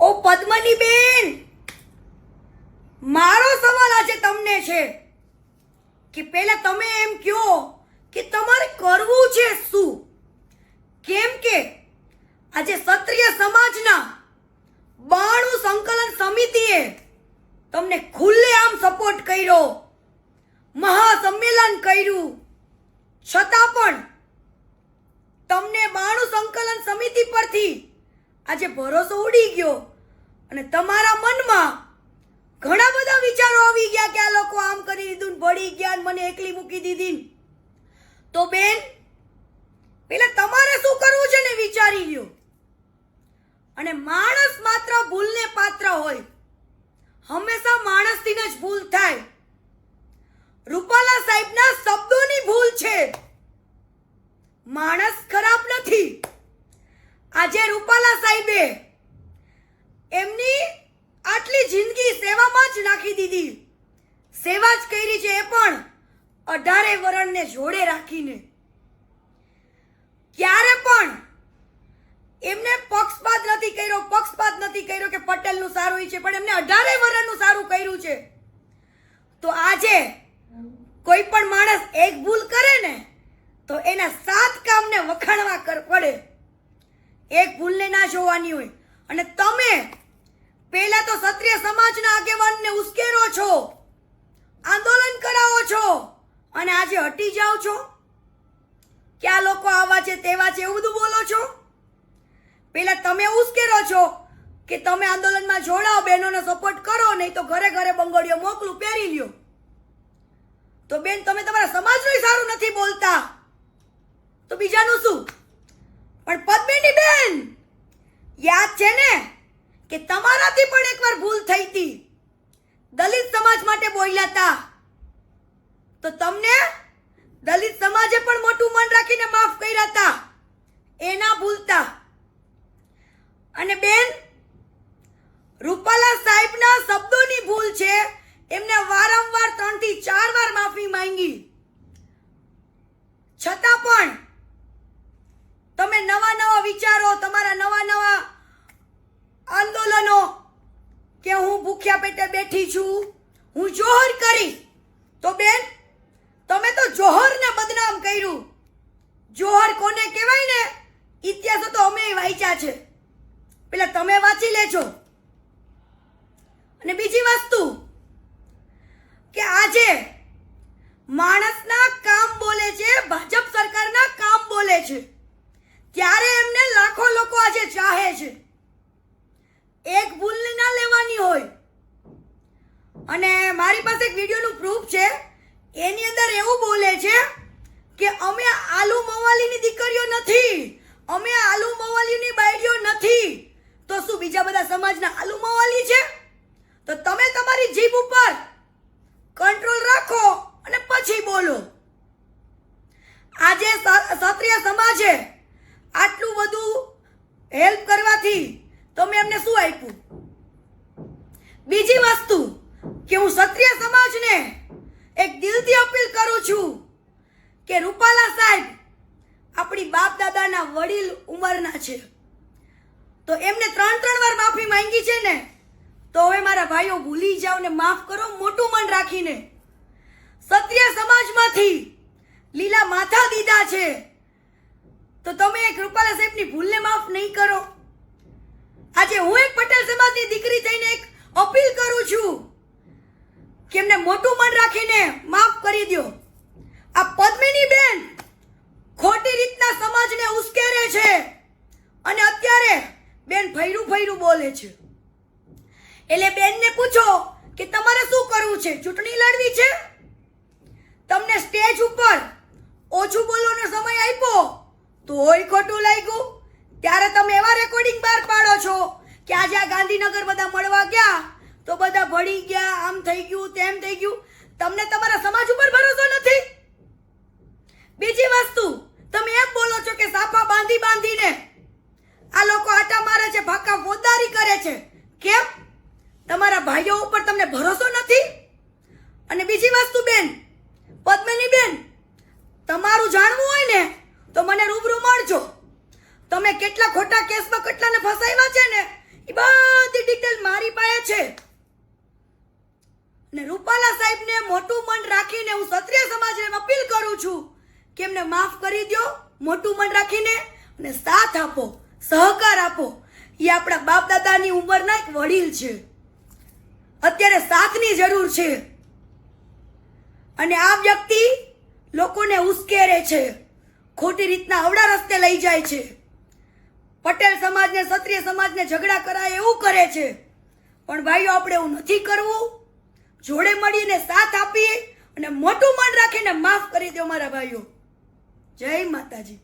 ઓ પદ્મની બેન, મારો સવાલ આજે તમને છે કે પહેલા તમે એમ કહો કે તમારે કરવું છે શું? કેમ કે આજે ક્ષત્રિય સમાજના બાણું સંકલન સમિતિએ તમને ખુલ્લે આમ સપોર્ટ કર્યો, મહાસંમેલન કર્યું. છતાં પણ તમને બાણું સંકલન સમિતિ પરથી આજે ભરોસો ઉડી ગયો. અને તમારા મનમાં ઘણા બધા વિચારો આવી ગયા કે આ લોકો આમ કરી દીધું ભળી ગયા મને એકલી મૂકી દીધી તો બેન પેલા તમારે શું કરવું છે ને વિચારી લ્યો. અને માણસ માત્ર ભૂલને પાત્ર હોય. હંમેશા માણસથી જ ભૂલ થાય. રૂપાલા સાહેબના શબ્દોની ભૂલ છે માણસ ખરાબ નથી આજે રૂપાલા સાહેબે એમની આટલી જિંદગી નાખી દીધી. સેવા જ કરી છે એ પણ અઢારે વરણને જોડે રાખીને. ક્યારે પણ એમને પક્ષપાત નથી કર્યો, પક્ષપાત નથી કર્યો કે પટેલનું સારું છે, પણ એમને અઢારે વરણનું સારું કર્યું છે. તો આજે કોઈ પણ માણસ એક ભૂલ કરે ને, તો એના સાત કામને વખાણવા પડે. એક ભૂલને ના જોવાની હોય. અને તમે પહેલા તો ક્ષત્રિય સમાજના આગેવાનને ઉશ્કેરો છો, આંદોલન કરાવો છો અને આજે હટી જાઓ છો. કે લોકો આવા છે, તેવા છે, એવું બધું બોલો છો? પહેલા તમે ઉશ્કેરો છો કે તમે આંદોલનમાં જોડાઓ, બહેનોને સપોર્ટ કરો, નહીં તો ઘરે ઘરે બંગડીઓ મોકલું, પહેરી લ્યો. તો બેન, તમે તમારા સમાજનું સારું નથી બોલતા. તો બીજાનું શું? પણ પદ્મિની બેન, યાદ છે ને? કે તમારાથી પણ એકવાર ભૂલ થઈ હતી. દલિત સમાજ માટે બોલ્યા હતા. તો તમને દલિત સમાજે પણ મોટું મન રાખીને માફ કર્યા હતા. એ ના ભૂલતા. અને બેન, રૂપાલા સાહેબના શબ્દોની ભૂલ છે. એમને વારંવાર ત્રણથી ચાર વાર માફી માંગી છતાં પણ તમે નવા નવા વિચારો તમારા નવા નવા આંદોલનો કે હું ભૂખ્યા પેટે બેઠી છું, હું જોહર કરીશ. તો બેન, તમે તો જોહરને બદનામ કર્યું. જોહર કોને કહેવાય ને, ઇતિહાસો તો અમે વાંચ્યા છે. પેલા તમે વાંચી લેજો. અને બીજી વસ્તુ કે આજે માણસના કામ બોલે છે ભાજપ સરકારના કામ બોલે છે ત્યારે એમને લાખો લોકો આજે ચાહે છે એક ભૂલ ના લેવાની હોય અને મારી પાસે એક વિડીયોનું પ્રૂફ છે. એની અંદર એવું બોલે છે કે અમે આલુ મવાલીની દીકરીઓ નથી. અમે આલુ મવાલીની બાયડીઓ નથી. તો શું બીજા બધા સમાજના આલુ મવાલી છે? તો તમે તમારી જીભ ઉપર કંટ્રોલ રાખો અને પછી બોલો. આજે ક્ષત્રિય સમાજે આટલું બધું હેલ્પ કરવાથી તમે એમને શું આપ્યું? બીજી વસ્તુ કે હું ક્ષત્રિય સમાજને એક દિલથી અપીલ કરું છું કે રૂપાલા સાહેબ આપણી બાપ દાદાના વડીલ ઉંમરના છે. તો એમને ત્રણ ત્રણ વાર માફી માંગી છે ને, તો હવે મારા ભાઈઓ ભૂલી જાઓ ને માફ કરો, મોટું મન રાખીને. ક્ષત્રિય સમાજમાંથી લીલા માથા દીધા છે. તો તમે એક રૂપાલા સાહેબની ભૂલને માફ નહીં કરો. આજે હું એક પટેલ સમાજની દીકરી થઈને એક અપીલ કરું છું. કે એમને મોટું મન રાખીને માફ કરી દો આ પદ્મિની બેન ખોટી રીતના સમાજને ઉશ્કેરે છે અને અત્યારે બેન ફૈરું ફૈરું બોલે છે. એટલે બેનને પૂછો કે તમારે શું કરવું છે? ચૂંટણી લડવી છે? તમને સ્ટેજ ઉપર ઓછું બોલવાનો સમય આપ્યો તોય ખોટું લાગ્યું. ત્યારે તમે એવા રેકોર્ડિંગ બહાર પાડો છો કે આજે આ ગાંધીનગર બધા મળવા ગયા તો બધા ભળી ગયા, આમ થઈ ગયું, તેમ થઈ ગયું. તમને તમારા સમાજ ઉપર ભરોસો નથી? બીજી વસ્તુ, તમે એમ બોલો છો કે સાફા બાંધી બાંધીને આ લોકો આટા મારે છે ફાકા ફોદારી કરે છે. કેમ? તમારા ભાઈઓ ઉપર તમને ભરોસો નથી? અને બીજી વસ્તુ બેન, પદ્મની બેન, તમારું જાણવું હોય ને, તો મને રૂબરૂ મળજો. તમે કેટલા ખોટા કેસમાં, કેટલાને ફસાવ્યા છે ને, એ બધી છું કે એમને માફ કરી દો મોટું મન રાખીને, અને સાથ આપો, સહકાર આપો. એ આપણા બાપ દાદાની ઉંમરના એક વડીલ છે. અત્યારે સાથની જરૂર છે. અને આ વ્યક્તિ લોકોને ઉશ્કેરે છે. ખોટી રીતના અવડા રસ્તે લઈ જાય છે. પટેલ સમાજને, ક્ષત્રિય સમાજને ઝઘડા કરાય એવું કરે છે. પણ ભાઈઓ, આપણે એવું નથી કરવું. જોડે મળીને સાથ આપીએ અને મોટું મન રાખીને માફ કરી દો મારા ભાઈઓ. જય માતાજી.